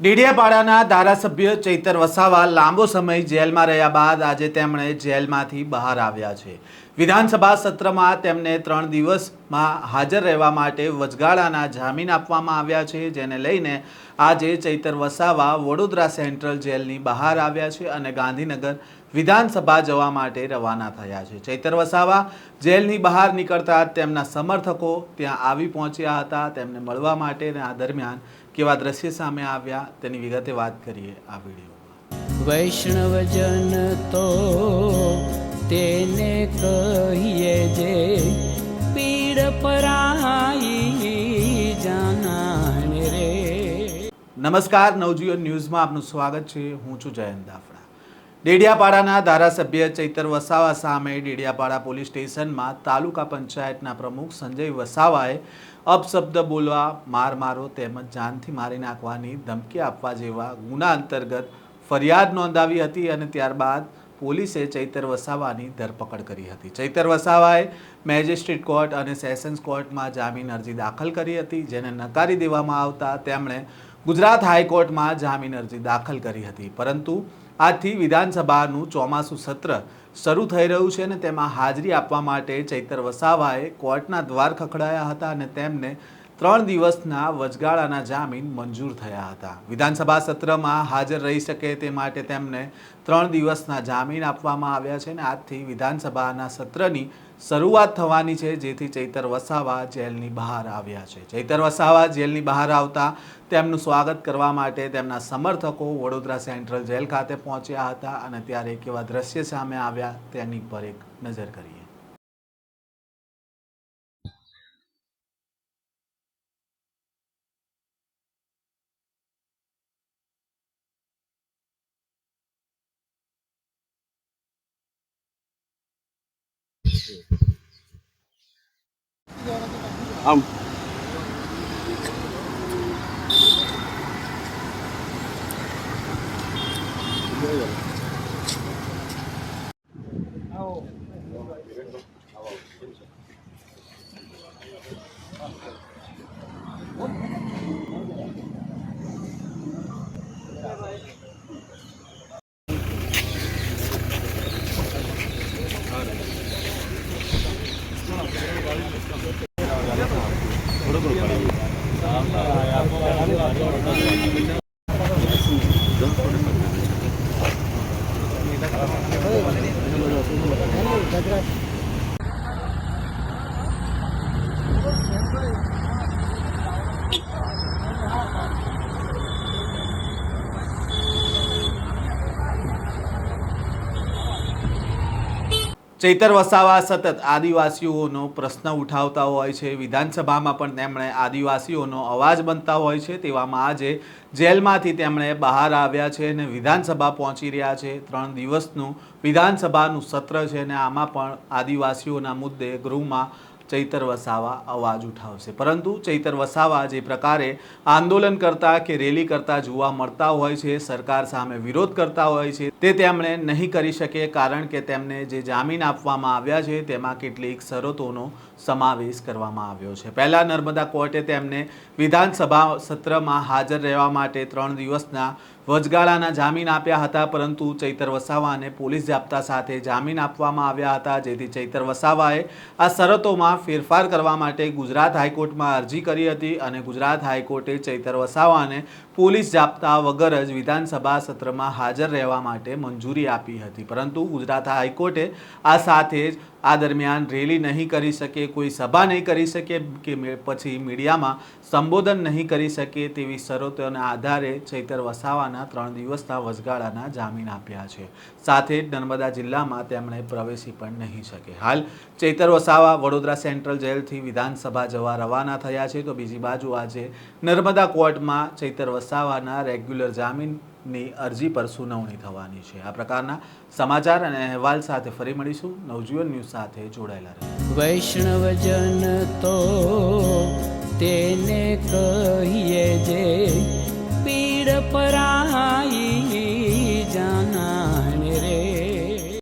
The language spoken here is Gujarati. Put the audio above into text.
ડેડિયાપાડાના ધારાસભ્ય ચૈતર વસાવા લાંબો સમય જેલમાં રહ્યા બાદ આજે તેમણે જેલમાંથી બહાર આવ્યા છે. વિધાનસભા સત્રમાં તેમને ત્રણ દિવસમાં હાજર રહેવા માટે વચગાળાના જામીન આપવામાં આવ્યા છે, જેને લઈને આજે ચૈતર વસાવા વડોદરા સેન્ટ્રલ જેલની બહાર આવ્યા છે અને ગાંધીનગર વિધાનસભા જવા માટે રવાના થયા છે. ચૈતર વસાવા જેલની બહાર નીકળતા તેમના સમર્થકો ત્યાં આવી પહોંચ્યા હતા. તેમને મળવા માટે અને આ દરમિયાન કેવા દ્રશ્ય સામે આવ્યા, તેની વિગતે વાત કરીએ આ વિડીયોમાં. વૈષ્ણવજન તો તેને કહીએ જે પીડ પરાઈ જાનાને રે. નમસ્કાર, નવજીવન ન્યૂઝમાં આપનું સ્વાગત છે. હું છું જયંત દાફડા. ડેડિયાપાડાના ધારાસભ્ય ચૈતર વસાવા સામે ડેડિયાપાડા પોલીસ સ્ટેશનમાં તાલુકા પંચાયતના પ્રમુખ સંજય વસાવાએ અપશબ્દ બોલવા માર મારો તેમજ જાનથી મારી નાખવાની ધમકી આપવા જેવા ગુના અંતર્ગત ફરિયાદ નોંધાવી હતી અને ત્યારબાદ પોલીસે ચૈતર વસાવાની ધરપકડ કરી હતી. ચૈતર વસાવાએ મેજિસ્ટ્રેટ કોર્ટ અને સેશન્સ કોર્ટમાં જામીન અરજી દાખલ કરી હતી, જેને નકારી દેવામાં આવતા તેમણે ગુજરાત હાઈકોર્ટમાં જામીન અરજી દાખલ કરી હતી. પરંતુ આજથી વિધાનસભાનું ચોમાસું સત્ર શરૂ થઈ રહ્યું છે અને તેમાં હાજરી આપવા માટે ચૈતર વસાવાએ કોર્ટના દ્વાર ખખડાયા હતા અને તેમને ત્રણ દિવસના વચગાળાના જામીન મંજૂર થયા હતા. વિધાનસભા સત્રમાં હાજર રહી શકે તે માટે તેમને ત્રણ દિવસના જામીન આપવામાં આવ્યા છે અને આજથી વિધાનસભાના સત્રની શરૂઆત થવાની છે, જેથી ચૈતર વસાવા જેલની બહાર આવ્યા છે. ચૈતર વસાવા જેલની બહાર આવતા તેમનું સ્વાગત કરવા માટે તેમના સમર્થકો વડોદરા સેન્ટ્રલ જેલ ખાતે પહોંચ્યા હતા અને ત્યારે કેવા દ્રશ્ય સામે આવ્યા. તેની પર એક નજર કરીએ. આમ どうもありがとうございました。ચૈતર વસાવા સતત આદિવાસીઓનો પ્રશ્ન ઉઠાવતા હોય છે. વિધાનસભામાં પણ તેમણે આદિવાસીઓનો અવાજ બનતા હોય છે. તેવામાં આજે જેલમાંથી તેમણે બહાર આવ્યા છે અને વિધાનસભા પહોંચી રહ્યા છે. ત્રણ દિવસનું વિધાનસભાનું સત્ર છે અને આમાં પણ આદિવાસીઓના મુદ્દે ગૃહમાં ચૈતર વસાવા અવાજ ઉઠાવશે. પરંતુ ચૈતર વસાવા જે પ્રકારે આંદોલન કરતા કે રેલી કરતા જોવા મળતા હોય છે, સરકાર સામે વિરોધ કરતા હોય છે તે તેમણે નહીં કરી શકે કારણ કે તેમને જે જામીન આપવામાં આવ્યા છે, તેમાં કેટલીક શરતોનો સમાવેશ કરવામાં આવ્યો છે. પહેલાં નર્મદા કોર્ટે તેમને વિધાનસભા સત્રમાં હાજર રહેવા માટે ત્રણ દિવસના વચગાળાના જામીન આપ્યા હતા, પરંતુ ચૈતર વસાવાને પોલીસ જાપ્તા સાથે જામીન આપવામાં આવ્યા હતા, જેથી ચૈતર વસાવાએ આ શરતોમાં ફેરફાર કરવા માટે ગુજરાત હાઈકોર્ટમાં અરજી કરી હતી અને ગુજરાત હાઈકોર્ટે ચૈતર વસાવાને પોલીસ જાપ્તા વગર જ વિધાનસભા સત્રમાં હાજર રહેવા માટે મંજૂરી આપી હતી. પરંતુ ગુજરાત હાઈકોર્ટે આ સાથે જ આ દરમિયાન રેલી નહીં કરી શકે, કોઈ સભા નહીં કરી શકે કે પછી મીડિયામાં સંબોધન નહીં કરી શકે તેવી શરતોના આધારે ચૈતર વસાવાના ત્રણ દિવસના વચગાળાના જામીન આપ્યા છે. સાથે જ નર્મદા જિલ્લામાં તેમણે પ્રવેશી પણ નહીં શકે. હાલ ચૈતર વસાવા વડોદરા સેન્ટ્રલ જેલથી વિધાનસભા જવા રવાના થયા છે. તો બીજી બાજુ આજે નર્મદા કોર્ટમાં ચૈતર વસાવાના રેગ્યુલર જામીનની અરજી પર સુનાવણી થવાની છે. આ પ્રકારના સમાચાર અને અહેવાલ સાથે ફરી મળીશું. નવજીવન ન્યૂઝ સાથે જોડાયેલા રહે. વૈષ્ણવજન તો તેને કહીએ